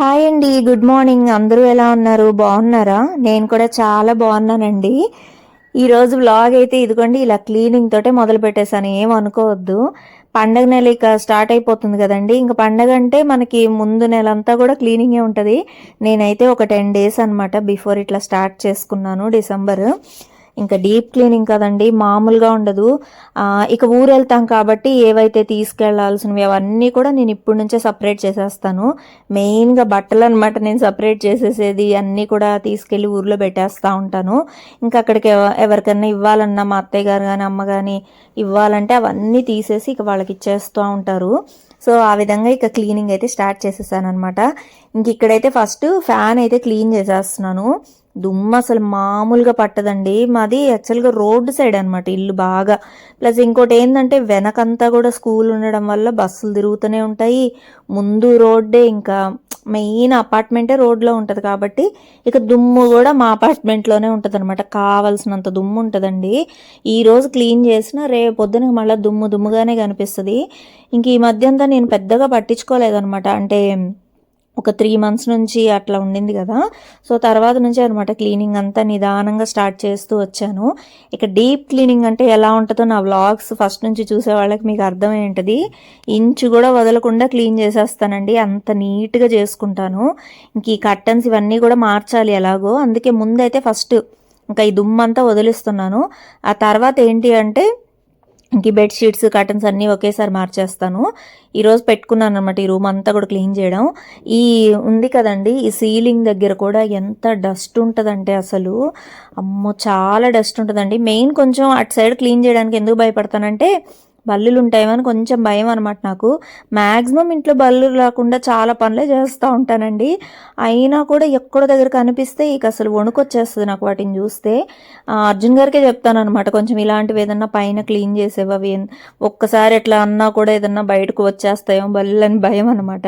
Hi అండి good morning. అందరూ ఎలా ఉన్నారు? బాగున్నారా? నేను కూడా చాలా బాగున్నానండి. ఈరోజు వ్లాగ్ అయితే ఇదిగోండి ఇలా క్లీనింగ్ తోటే మొదలు పెట్టేశాను. ఏం అనుకోవద్దు. పండగ నెల ఇక స్టార్ట్ అయిపోతుంది కదండి. ఇంకా పండగ అంటే మనకి ముందు నెల అంతా కూడా క్లీనింగే ఉంటుంది. నేనైతే ఒక టెన్ డేస్ అనమాట బిఫోర్ ఇట్లా స్టార్ట్ చేసుకున్నాను డిసెంబర్. ఇంకా డీప్ క్లీనింగ్ కదండి మామూలుగా ఉండదు. ఇక ఊరు వెళ్తాం కాబట్టి ఏవైతే తీసుకెళ్ళాల్సినవి అవన్నీ కూడా నేను ఇప్పటి నుంచే సపరేట్ చేసేస్తాను. మెయిన్గా బట్టలు అనమాట నేను సపరేట్ చేసేసేది అన్నీ కూడా తీసుకెళ్ళి ఊర్లో పెట్టేస్తూ ఉంటాను. ఇంకా అక్కడికి ఎవరికైనా ఇవ్వాలన్నా మా అత్తయ్య గారు కానీ అమ్మ కానీ ఇవ్వాలంటే అవన్నీ తీసేసి ఇక వాళ్ళకి ఇచ్చేస్తూ ఉంటారు. సో ఆ విధంగా ఇక క్లీనింగ్ అయితే స్టార్ట్ చేసేసాను అనమాట ఇంక ఇక్కడైతే ఫస్ట్ ఫ్యాన్ అయితే క్లీన్ చేసేస్తున్నాను. దుమ్ము అసలు మామూలుగా పట్టదండి. మాది యాక్చువల్గా రోడ్డు సైడ్ అనమాట ఇల్లు బాగా. ప్లస్ ఇంకోటి ఏంటంటే వెనకంతా కూడా స్కూల్ ఉండడం వల్ల బస్సులు తిరుగుతూనే ఉంటాయి. ముందు రోడ్డే ఇంకా మెయిన్ అపార్ట్మెంటే రోడ్లో ఉంటుంది కాబట్టి ఇక దుమ్ము కూడా మా అపార్ట్మెంట్లోనే ఉంటుంది అనమాట కావలసినంత దుమ్ము ఉంటుందండి. ఈ రోజు క్లీన్ చేసిన రేపు పొద్దున మళ్ళీ దుమ్ము దుమ్ముగానే కనిపిస్తుంది. ఇంక ఈ మధ్య అంతా నేను పెద్దగా పట్టించుకోలేదనమాట అంటే ఒక త్రీ మంత్స్ నుంచి అట్లా ఉండింది కదా. సో తర్వాత నుంచి అనమాట క్లీనింగ్ అంతా నిదానంగా స్టార్ట్ చేస్తూ వచ్చాను. ఇక డీప్ క్లీనింగ్ అంటే ఎలా ఉంటుందో నా వ్లాగ్స్ ఫస్ట్ నుంచి చూసే వాళ్ళకి మీకు అర్థమై ఉంటుంది ఇంచు కూడా వదలకుండా క్లీన్ చేసేస్తానండి. అంత నీట్గా చేసుకుంటాను. ఇంక ఈ కర్టన్స్ ఇవన్నీ కూడా మార్చాలి ఎలాగో. అందుకే ముందైతే ఫస్ట్ ఇంకా ఈ దుమ్మంతా వదిలిస్తున్నాను. ఆ తర్వాత ఏంటి అంటే ఇంక బెడ్ షీట్స్ కర్టన్స్ అన్నీ ఒకేసారి మార్చేస్తాను. ఈరోజు పెట్టుకున్నాను అనమాట ఈ రూమ్ అంతా కూడా క్లీన్ చేయడం. ఈ ఉంది కదండి ఈ సీలింగ్ దగ్గర కూడా ఎంత డస్ట్ ఉంటుందంటే అసలు. అమ్మో చాలా డస్ట్ ఉంటుందండి. మెయిన్ కొంచెం అటు సైడ్ క్లీన్ చేయడానికి ఎందుకు భయపడతానంటే బల్లులు ఉంటాయేమని కొంచెం భయం అనమాట నాకు. మ్యాక్సిమం ఇంట్లో బల్లులు రాకుండా చాలా పనులే చేస్తూ ఉంటానండి. అయినా కూడా ఎక్కడో దగ్గర కనిపిస్తే ఇక అసలు వణుకొచ్చేస్తుంది నాకు వాటిని చూస్తే. అర్జున్ గారికే చెప్తాను అనమాట కొంచెం ఇలాంటివి ఏదన్నా పైన క్లీన్ చేసేవి అవి ఒక్కసారి ఎట్లా అన్నా కూడా ఏదన్నా బయటకు వచ్చేస్తాయో బల్లులు అని భయం అనమాట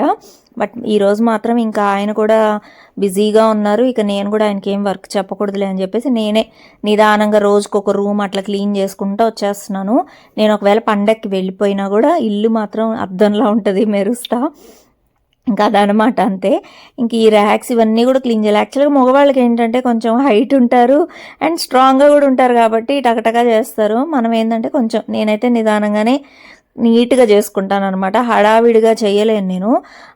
బట్ ఈరోజు మాత్రం ఇంకా ఆయన కూడా బిజీగా ఉన్నారు. ఇక నేను కూడా ఆయనకి ఏం వర్క్ చెప్పకూడదులే అని చెప్పేసి నేనే నిదానంగా రోజుకు ఒక రూమ్ అట్లా క్లీన్ చేసుకుంటూ వచ్చేస్తున్నాను. నేను ఒకవేళ పండక్కి వెళ్ళిపోయినా కూడా ఇల్లు మాత్రం అద్దంలా ఉంటుంది మెరుస్తా. ఇంకా అదనమాట అంతే. ఇంక ఈ ర్యాక్స్ ఇవన్నీ కూడా క్లీన్ చేయాలి. యాక్చువల్గా మగవాళ్ళకి ఏంటంటే కొంచెం హైట్ ఉంటారు అండ్ స్ట్రాంగ్గా కూడా ఉంటారు కాబట్టి టకటకా చేస్తారు. మనం ఏంటంటే కొంచెం నేనైతే నిదానంగానే నీట్గా చేసుకుంటాను అనమాట హడావిడిగా చేయలేను నేను.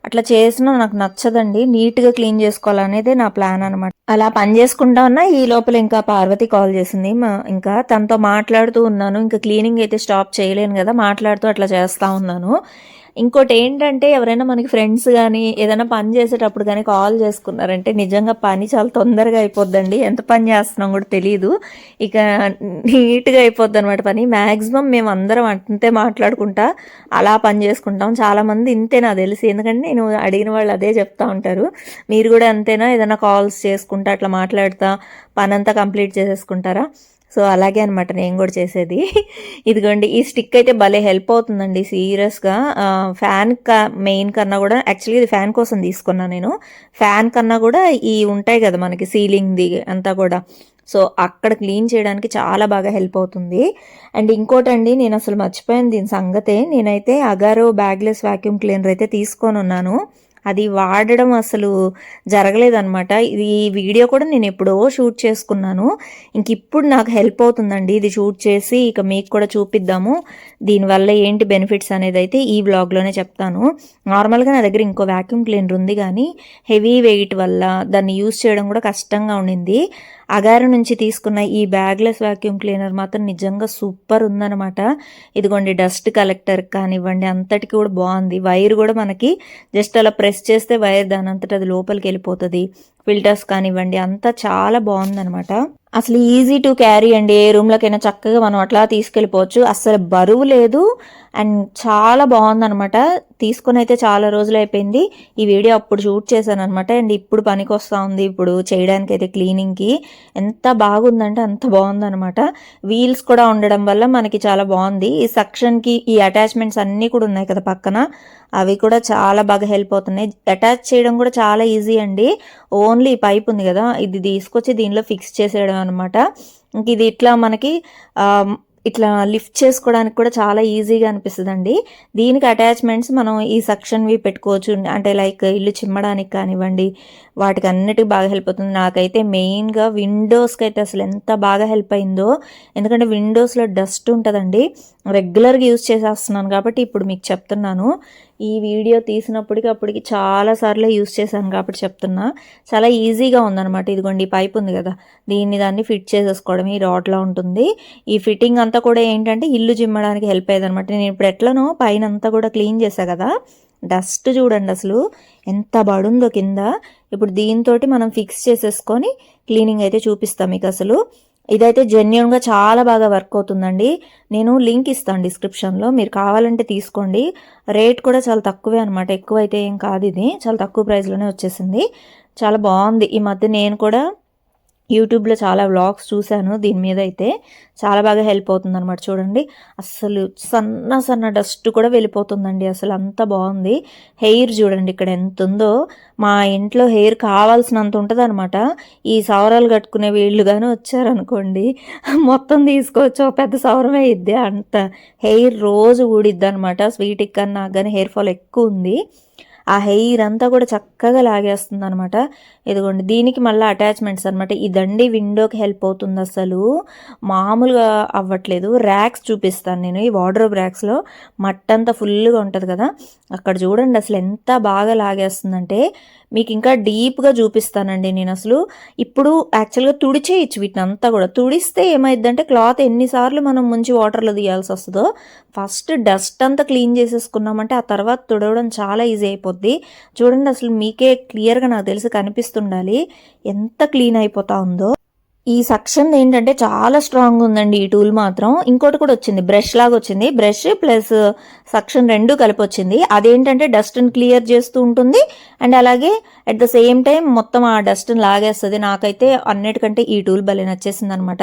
అట్లా చేసినా నాకు నచ్చదండి. నీట్గా క్లీన్ చేసుకోవాలనేదే నా ప్లాన్ అనమాట అలా పని చేసుకుంటా ఉన్నా ఈ లోపల ఇంకా పార్వతి కాల్ చేసింది. మా- ఇంకా తనతో మాట్లాడుతూ ఉన్నాను. ఇంకా క్లీనింగ్ అయితే స్టాప్ చేయలేను కదా మాట్లాడుతూ అట్లా చేస్తూ ఉన్నాను. ఇంకోటి ఏంటంటే ఎవరైనా మనకి ఫ్రెండ్స్ కానీ ఏదైనా పని చేసేటప్పుడు కానీ కాల్ చేసుకున్నారంటే నిజంగా పని చాలా తొందరగా అయిపోద్దండి. ఎంత పని చేస్తున్నాం కూడా తెలియదు ఇక నీట్గా అయిపోద్ది అనమాట పని. మ్యాక్సిమం మేము అందరం అంతే మాట్లాడుకుంటా అలా పని చేసుకుంటాం. చాలామంది ఇంతే నాకు తెలిసి. ఎందుకంటే నేను అడిగిన వాళ్ళు అదే చెప్తా ఉంటారు. మీరు కూడా అంతేనా? ఏదైనా కాల్స్ చేసుకుంటా అట్లా మాట్లాడుతా పని అంతా కంప్లీట్ చేసేసుకుంటారా? సో అలాగే అనమాట నేను కూడా చేసేది. ఇదిగోండి ఈ స్టిక్ అయితే భలే హెల్ప్ అవుతుందండి సీరియస్గా. ఫ్యాన్ క మెయిన్ కన్నా కూడా యాక్చువల్లీ ఇది ఫ్యాన్ కోసం తీసుకున్నా నేను. ఫ్యాన్ కన్నా కూడా ఈ ఉంటాయి కదా మనకి సీలింగ్ది అంతా కూడా. సో అక్కడ క్లీన్ చేయడానికి చాలా బాగా హెల్ప్ అవుతుంది. అండ్ ఇంకోటండి నేను అసలు మర్చిపోయాను దీని సంగతే. నేనైతే అగారో బ్యాగ్లెస్ వ్యాక్యూమ్ క్లీనర్ అయితే తీసుకొని ఉన్నాను. అది వాడడం అసలు జరగలేదన్నమాట. ఇది ఈ వీడియో కూడా నేను ఎప్పుడో షూట్ చేసుకున్నాను. ఇంక ఇప్పుడు నాకు హెల్ప్ అవుతుందండి ఇది షూట్ చేసి ఇక మీకు కూడా చూపిద్దాము. దీనివల్ల ఏంటి బెనిఫిట్స్ అనేది అయితే ఈ వ్లాగ్లోనే చెప్తాను. నార్మల్గా నా దగ్గర ఇంకో వ్యాక్యూమ్ క్లీనర్ ఉంది కానీ హెవీ వెయిట్ వల్ల దాన్ని యూస్ చేయడం కూడా కష్టంగా ఉండింది. అగారు నుంచి తీసుకున్న ఈ బ్యాగ్లెస్ వాక్యూమ్ క్లీనర్ మాత్రం నిజంగా సూపర్ ఉందన్నమాట. ఇదిగోండి డస్ట్ కలెక్టర్ కానివ్వండి అంతటికి కూడా బాగుంది. వైర్ కూడా మనకి జస్ట్ అలా ప్రెస్ చేస్తే వైర్ దాని అంతటా అది లోపలికి వెళ్ళిపోతుంది. ఫిల్టర్స్ కానివ్వండి అంతా చాలా బాగుందన్నమాట. అసలు ఈజీ టు క్యారీ అండి. ఏ రూమ్లోకైనా చక్కగా మనం అట్లా తీసుకెళ్ళిపోవచ్చు. అసలు బరువు లేదు. అండ్ చాలా బాగుందనమాట తీసుకొని అయితే చాలా రోజులు అయిపోయింది ఈ వీడియో అప్పుడు షూట్ చేశాను అనమాట అండ్ ఇప్పుడు పనికి వస్తూ ఉంది ఇప్పుడు చేయడానికి అయితే క్లీనింగ్కి. ఎంత బాగుందంటే అంత బాగుందనమాట వీల్స్ కూడా ఉండడం వల్ల మనకి చాలా బాగుంది. ఈ సెక్షన్కి ఈ అటాచ్మెంట్స్ అన్నీ కూడా ఉన్నాయి కదా పక్కన. అవి కూడా చాలా బాగా హెల్ప్ అవుతున్నాయి. అటాచ్ చేయడం కూడా చాలా ఈజీ అండి. ఓన్లీ పైప్ ఉంది కదా ఇది తీసుకొచ్చి దీనిలో ఫిక్స్ చేసేయడం అనమాట ఇంక ఇది ఇట్లా మనకి ఇట్లా లిఫ్ట్ చేసుకోవడానికి కూడా చాలా ఈజీగా అనిపిస్తుందండి. దీనికి అటాచ్మెంట్స్ మనం ఈ సక్షన్వి పెట్టుకోవచ్చు. అంటే లైక్ ఇల్లు చిమ్మడానికి కానివ్వండి వాటికి అన్నిటికీ బాగా హెల్ప్ అవుతుంది. నాకైతే మెయిన్గా విండోస్కి అయితే అసలు ఎంత బాగా హెల్ప్ అయిందో ఎందుకంటే విండోస్లో డస్ట్ ఉంటుందండి. రెగ్యులర్గా యూస్ చేసేస్తున్నాను కాబట్టి ఇప్పుడు మీకు చెప్తున్నాను. ఈ వీడియో తీసినప్పటికి అప్పటికి చాలా సార్లు యూస్ చేశాను కాబట్టి చెప్తున్నా. చాలా ఈజీగా ఉందన్నమాట. ఇదిగోండి ఈ పైప్ ఉంది కదా దీన్ని దాన్ని ఫిట్ చేసేసుకోవడం. ఈ రాడ్లా ఉంటుంది. ఈ ఫిట్టింగ్ అంతా కూడా ఏంటంటే ఇల్లు జిమ్మడానికి హెల్ప్ అయ్యేది అనమాట నేను ఇప్పుడు ఎట్లనో పైన అంతా కూడా క్లీన్ చేశా కదా డస్ట్ చూడండి అసలు. ఎంత బడుందో కింద. ఇప్పుడు దీంతో మనం ఫిక్స్ చేసేసుకొని క్లీనింగ్ అయితే చూపిస్తాం మీకు అసలు. ఇదైతే జెన్యున్గా చాలా బాగా వర్క్ అవుతుందండి. నేను లింక్ ఇస్తాను డిస్క్రిప్షన్లో. మీరు కావాలంటే తీసుకోండి. రేట్ కూడా చాలా తక్కువే అనమాట ఎక్కువ అయితే ఏం కాదు ఇది. చాలా తక్కువ ప్రైస్లోనే వచ్చేసింది. చాలా బాగుంది. ఈ మధ్య నేను కూడా యూట్యూబ్లో చాలా వ్లాగ్స్ చూశాను. దీని మీద అయితే చాలా బాగా హెల్ప్ అవుతుంది అనమాట చూడండి. అసలు సన్న సన్న డస్ట్ కూడా వెళ్ళిపోతుందండి. అసలు అంత బాగుంది. హెయిర్ చూడండి ఇక్కడ ఎంత ఉందో. మా ఇంట్లో హెయిర్ కావాల్సినంత ఉంటుంది అనమాట ఈ సవరాలు కట్టుకునే వీళ్ళు కానీ వచ్చారనుకోండి. మొత్తం తీసుకోవచ్చు. పెద్ద సవరం ఇద్దే అంత హెయిర్ రోజు ఊడిద్ది అనమాట స్వీట్ నాకు కానీ హెయిర్ ఫాల్ ఎక్కువ ఉంది. ఆ హెయిర్ అంతా కూడా చక్కగా లాగేస్తుంది అనమాట ఇదిగోండి దీనికి మళ్ళీ అటాచ్మెంట్స్ అనమాట ఇదండి విండోకి హెల్ప్ అవుతుంది అసలు. మామూలుగా అవ్వట్లేదు. ర్యాక్స్ చూపిస్తాను నేను. ఈ వార్డ్రోబ్ ర్యాక్స్లో మట్టంతా ఫుల్గా ఉంటుంది కదా. అక్కడ చూడండి అసలు ఎంత బాగా లాగేస్తుందంటే మీకు ఇంకా డీప్గా చూపిస్తానండి నేను అసలు. ఇప్పుడు యాక్చువల్గా తుడిచేయచ్చు వీటిని అంతా కూడా. తుడిస్తే ఏమైందంటే క్లాత్ ఎన్నిసార్లు మనం ముంచి వాటర్లో తీయాల్సి వస్తుందో ఫస్ట్ డస్ట్ అంతా క్లీన్ చేసేసుకున్నామంటే ఆ తర్వాత తుడవడం చాలా ఈజీ అయిపోద్ది. చూడండి అసలు మీకే క్లియర్గా నాకు తెలిసి కనిపిస్తుండాలి. ఎంత క్లీన్ అయిపోతా ఉందో. ఈ సక్షన్ ఏంటంటే చాలా స్ట్రాంగ్ ఉందండి. ఈ టూల్ మాత్రం. ఇంకోటి కూడా వచ్చింది. బ్రష్ లాగా వచ్చింది. బ్రష్ ప్లస్ సక్షన్ రెండు కలిపి వచ్చింది. అదేంటంటే డస్ట్ని క్లియర్ చేస్తూ ఉంటుంది. అండ్ అలాగే అట్ ద సేమ్ టైం మొత్తం ఆ డస్ట్ని లాగేస్తుంది. నాకైతే అన్నిటికంటే ఈ టూల్ భలే నచ్చేసింది అనమాట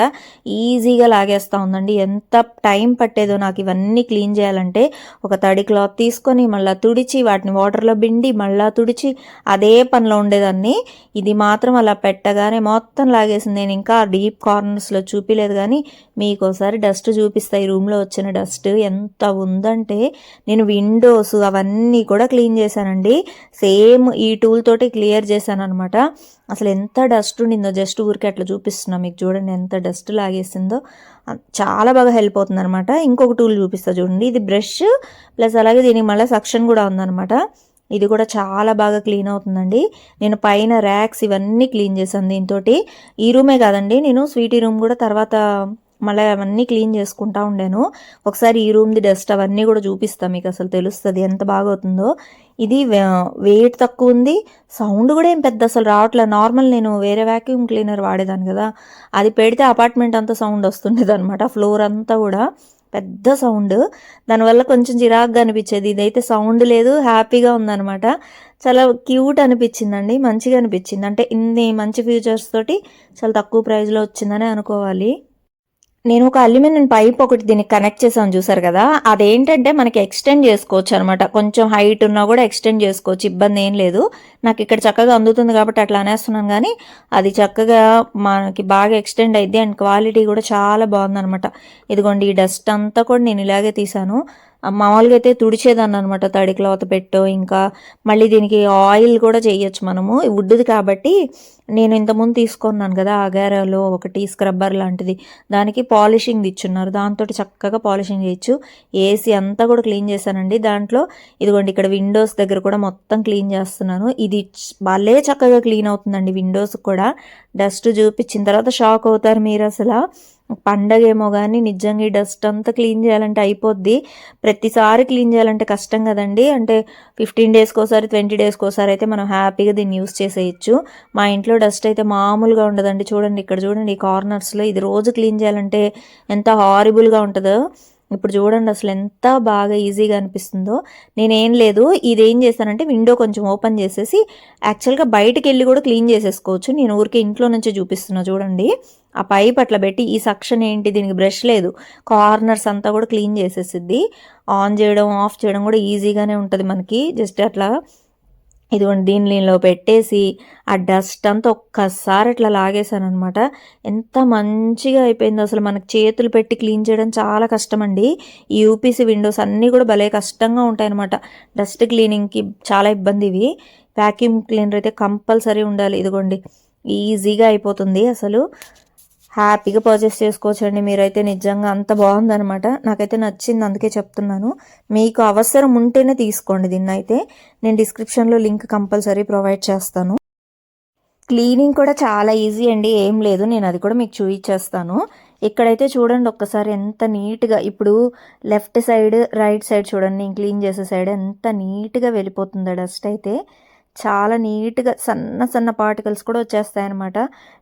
ఈజీగా లాగేస్తూ ఉందండి. ఎంత టైం పట్టేదో నాకు ఇవన్నీ క్లీన్ చేయాలంటే ఒక తడి క్లాత్ తీసుకొని మళ్ళీ తుడిచి వాటిని వాటర్లో బిండి మళ్ళీ తుడిచి అదే పనిలో ఉండేదాన్ని. ఇది మాత్రం అలా పెట్టగానే మొత్తం లాగేసింది. నేను ఇంకా డీప్ కార్నర్స్లో చూపిలేదు కానీ మీకు ఒకసారి డస్ట్ చూపిస్తాయి రూమ్లో వచ్చిన డస్ట్ ఎంత ఉందంటే నేను విండోస్ అవన్నీ కూడా క్లీన్ చేశానండి. సేమ్ ఈ టూల్ తోటి క్లియర్ చేశాను అనమాట అసలు ఎంత డస్ట్ ఉండిందో జస్ట్ ఊరికే అట్లా చూపిస్తున్నా మీకు చూడండి ఎంత డస్ట్ లాగేసిందో. చాలా బాగా హెల్ప్ అవుతుంది అనమాట ఇంకొక టూల్ చూపిస్తా చూడండి. ఇది బ్రష్ ప్లస్ అలాగే దీనికి మళ్ళీ సక్షన్ కూడా ఉందన్నమాట. ఇది కూడా చాలా బాగా క్లీన్ అవుతుందండి. నేను పైన ర్యాక్స్ ఇవన్నీ క్లీన్ చేశాను దీంతో ఈ రూమే కాదండి నేను స్వీటీ రూమ్ కూడా తర్వాత మళ్ళీ అవన్నీ క్లీన్ చేసుకుంటా ఉండాను. ఒకసారి ఈ రూమ్ది డస్ట్ అవన్నీ కూడా చూపిస్తాను మీకు అసలు తెలుస్తుంది ఎంత బాగా అవుతుందో. ఇది వెయిట్ తక్కువ ఉంది. సౌండ్ కూడా ఏం పెద్ద అసలు రావట్లేదు నార్మల్ నేను వేరే వ్యాక్యూమ్ క్లీనర్ వాడేదాన్ని కదా. అది పెడితే అపార్ట్మెంట్ అంతా సౌండ్ వస్తుండేది అనమాట ఫ్లోర్ అంతా కూడా. పెద్ద సౌండ్. దానివల్ల కొంచెం చిరాగ్గా అనిపించేది. ఇదైతే సౌండ్ లేదు హ్యాపీగా ఉందనమాట చాలా క్యూట్ అనిపించిందండి మంచిగా అనిపించింది. అంటే ఇన్ని మంచి ఫీచర్స్ తోటి చాలా తక్కువ ప్రైస్లో వచ్చిందని అనుకోవాలి. నేను ఒక అల్యూమినియం పైప్ ఒకటి దీనికి కనెక్ట్ చేసాను చూసారు కదా? అదేంటంటే మనకి ఎక్స్టెండ్ చేసుకోవచ్చు అనమాట కొంచెం హైట్ ఉన్నా కూడా ఎక్స్టెండ్ చేసుకోవచ్చు. ఇబ్బంది ఏం లేదు. నాకు ఇక్కడ చక్కగా అందుతుంది కాబట్టి అట్లా అనేస్తున్నాను కానీ అది చక్కగా మనకి బాగా ఎక్స్టెండ్ అయింది అండ్ క్వాలిటీ కూడా చాలా బాగుందనమాట ఇదిగోండి ఈ డస్ట్ అంతా కూడా నేను ఇలాగే తీసాను మామూలుగా అయితే తుడిచేదాన్ని అనమాట తడి క్లాత్ పెట్టో ఇంకా మళ్ళీ దీనికి ఆయిల్ కూడా చేయొచ్చు మనము. వుడ్ది కాబట్టి నేను ఇంతకుముందు తీసుకున్నాను కదా అగారాలో ఒకటి స్క్రబ్బర్ లాంటిది. దానికి పాలిషింగ్ ఇచ్చున్నారు. దాంతో చక్కగా పాలిషింగ్ చేయొచ్చు. ఏసీ అంతా కూడా క్లీన్ చేశానండి. దాంట్లో ఇదిగోండి ఇక్కడ విండోస్ దగ్గర కూడా మొత్తం క్లీన్ చేస్తున్నాను. ఇది భలే చక్కగా క్లీన్ అవుతుందండి విండోస్ కూడా. డస్ట్ చూపించిన తర్వాత షాక్ అవుతారు మీరు అసలు. పండగ ఏమో కానీ నిజంగా ఈ డస్ట్ అంతా క్లీన్ చేయాలంటే అయిపోద్ది. ప్రతిసారి క్లీన్ చేయాలంటే కష్టం కదండి. అంటే ఫిఫ్టీన్ డేస్కి ఒకసారి ట్వంటీ డేస్కి ఒకసారి అయితే మనం హ్యాపీగా దీన్ని యూస్ చేసేయచ్చు. మా ఇంట్లో డస్ట్ అయితే మామూలుగా ఉండదండి. చూడండి ఇక్కడ చూడండి ఈ కార్నర్స్లో ఇది రోజు క్లీన్ చేయాలంటే ఎంత హారిబుల్గా ఉంటుందో. ఇప్పుడు చూడండి అసలు ఎంత బాగా ఈజీగా అనిపిస్తుందో. నేనేం లేదు. ఇది ఏం చేశానంటే విండో కొంచెం ఓపెన్ చేసేసి యాక్చువల్గా బయటకు వెళ్ళి కూడా క్లీన్ చేసేసుకోవచ్చు. నేను ఊరికే ఇంట్లో నుంచే చూపిస్తున్నా చూడండి. ఆ పైప్ అట్లా పెట్టి ఈ సక్షన్ ఏంటి? దీనికి బ్రష్ లేదు. కార్నర్స్ అంతా కూడా క్లీన్ చేసేసిద్ది. ఆన్ చేయడం ఆఫ్ చేయడం కూడా ఈజీగానే ఉంటుంది మనకి. జస్ట్ అట్లా ఇదిగోండి దీనిలో పెట్టేసి ఆ డస్ట్ అంతా ఒక్కసారి ఇట్లా లాగేశాను అనమాట ఎంత మంచిగా అయిపోయిందో అసలు మనకు చేతులు పెట్టి క్లీన్ చేయడం చాలా కష్టం అండి ఈ యూపీసీ విండోస్ అన్నీ కూడా భలే కష్టంగా ఉంటాయన్నమాట. డస్ట్ క్లీనింగ్కి చాలా ఇబ్బంది ఇవి. వ్యాక్యూమ్ క్లీనర్ అయితే కంపల్సరీ ఉండాలి. ఇదిగోండి ఈజీగా అయిపోతుంది అసలు. హ్యాపీగా పర్చేస్ చేసుకోవచ్చండి. మీరైతే నిజంగా అంత బాగుందనమాట నాకైతే నచ్చింది అందుకే చెప్తున్నాను. మీకు అవసరం ఉంటేనే తీసుకోండి దీన్ని అయితే నేను డిస్క్రిప్షన్లో లింక్ కంపల్సరీ ప్రొవైడ్ చేస్తాను. క్లీనింగ్ కూడా చాలా ఈజీ అండి ఏం లేదు. నేను అది కూడా మీకు చూపించేస్తాను ఇక్కడైతే చూడండి ఒక్కసారి ఎంత నీట్గా ఇప్పుడు లెఫ్ట్ సైడ్ రైట్ సైడ్ చూడండి నేను క్లీన్ చేసే సైడ్ ఎంత నీట్గా వెళ్ళిపోతుందో డస్ట్ అయితే. చాలా నీట్గా సన్న సన్న పార్టికల్స్ కూడా వచ్చేస్తాయన్నమాట.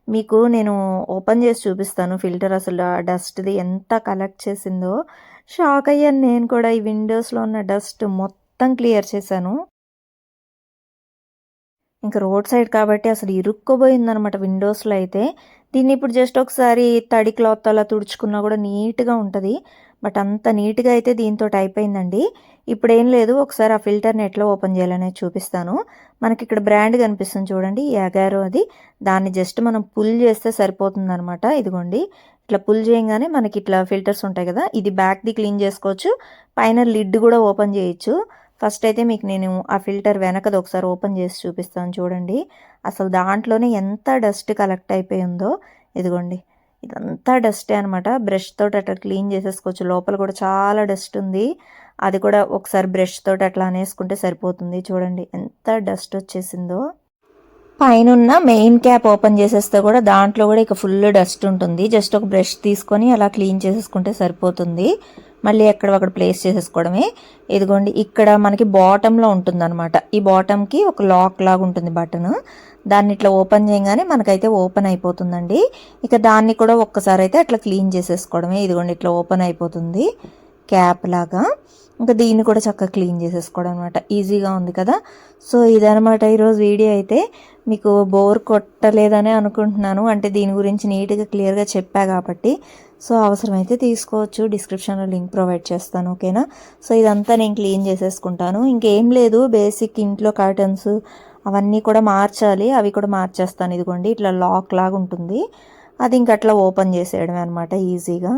మీకు నేను ఓపెన్ చేసి చూపిస్తాను ఫిల్టర్ అసలు ఆ డస్ట్ది ఎంత కలెక్ట్ చేసిందో. షాక్ అయ్యాను నేను కూడా ఈ విండోస్లో ఉన్న డస్ట్ మొత్తం క్లియర్ చేశాను. ఇంకా రోడ్ సైడ్ కాబట్టి అసలు ఇరుక్కుపోయిందనమాట విండోస్లో అయితే. దీన్ని ఇప్పుడు జస్ట్ ఒకసారి తడి క్లాత్ అలా తుడుచుకున్నా కూడా నీట్గా ఉంటుంది. బట్ అంత నీట్గా అయితే దీంతో అయిపోయిందండి ఇప్పుడు ఏం లేదు ఒకసారి ఆ ఫిల్టర్ని ఎట్లా ఓపెన్ చేయాలనేది చూపిస్తాను. మనకి ఇక్కడ బ్రాండ్ కనిపిస్తుంది చూడండి యాగారో అది. దాన్ని జస్ట్ మనం పుల్ చేస్తే సరిపోతుంది అనమాట ఇదిగోండి. ఇట్లా పుల్ చేయగానే మనకి ఇట్లా ఫిల్టర్స్ ఉంటాయి కదా ఇది బ్యాక్ది క్లీన్ చేసుకోవచ్చు. పైన లిడ్ కూడా ఓపెన్ చేయొచ్చు. ఫస్ట్ అయితే మీకు నేను ఆ ఫిల్టర్ వెనకది ఒకసారి ఓపెన్ చేసి చూపిస్తాను చూడండి. అసలు దాంట్లోనే ఎంత డస్ట్ కలెక్ట్ అయిపోయిందో. ఇదిగోండి. ఇదంతా డస్టే అనమాట బ్రష్ తోటి అట్లా క్లీన్ చేసేసుకోవచ్చు. లోపల కూడా చాలా డస్ట్ ఉంది. అది కూడా ఒకసారి బ్రష్ తోటి అట్లా అనేసుకుంటే సరిపోతుంది. చూడండి ఎంత డస్ట్ వచ్చేసిందో. పైన మెయిన్ క్యాప్ ఓపెన్ చేసేస్తే కూడా దాంట్లో కూడా ఇక ఫుల్ డస్ట్ ఉంటుంది. జస్ట్ ఒక బ్రష్ తీసుకొని అలా క్లీన్ చేసేసుకుంటే సరిపోతుంది. మళ్ళీ ఎక్కడ అక్కడ ప్లేస్ చేసేసుకోవడమే. ఇదిగోండి ఇక్కడ మనకి బాటంలో ఉంటుంది అనమాట ఈ బాటంకి ఒక లాక్ లాగా ఉంటుంది బటన్ దాన్ని ఇట్లా ఓపెన్ చేయగానే మనకైతే ఓపెన్ అయిపోతుందండి. ఇక దాన్ని కూడా ఒక్కసారి అయితే అట్లా క్లీన్ చేసేసుకోవడమే. ఇదిగోండి ఇట్లా ఓపెన్ అయిపోతుంది. క్యాప్ లాగా. ఇంకా దీన్ని కూడా చక్కగా క్లీన్ చేసేసుకోవడం అనమాట ఈజీగా ఉంది కదా. సో ఇదనమాట ఈరోజు వీడియో అయితే. మీకు బోర్ కొట్టలేదనే అనుకుంటున్నాను. అంటే దీని గురించి నీట్గా క్లియర్గా చెప్పా కాబట్టి. సో అవసరమైతే తీసుకోవచ్చు. డిస్క్రిప్షన్లో లింక్ ప్రొవైడ్ చేస్తాను ఓకేనా? సో ఇదంతా నేను క్లీన్ చేసేసుకుంటాను. ఇంకేం లేదు బేసిక్ ఇంట్లో కర్టన్స్ అవన్నీ కూడా మార్చాలి. అవి కూడా మార్చేస్తాను ఇదిగోండి. ఇట్లా లాక్ లాగా ఉంటుంది అది ఇంకట్లా ఓపెన్ చేసేయడమే అనమాట ఈజీగా.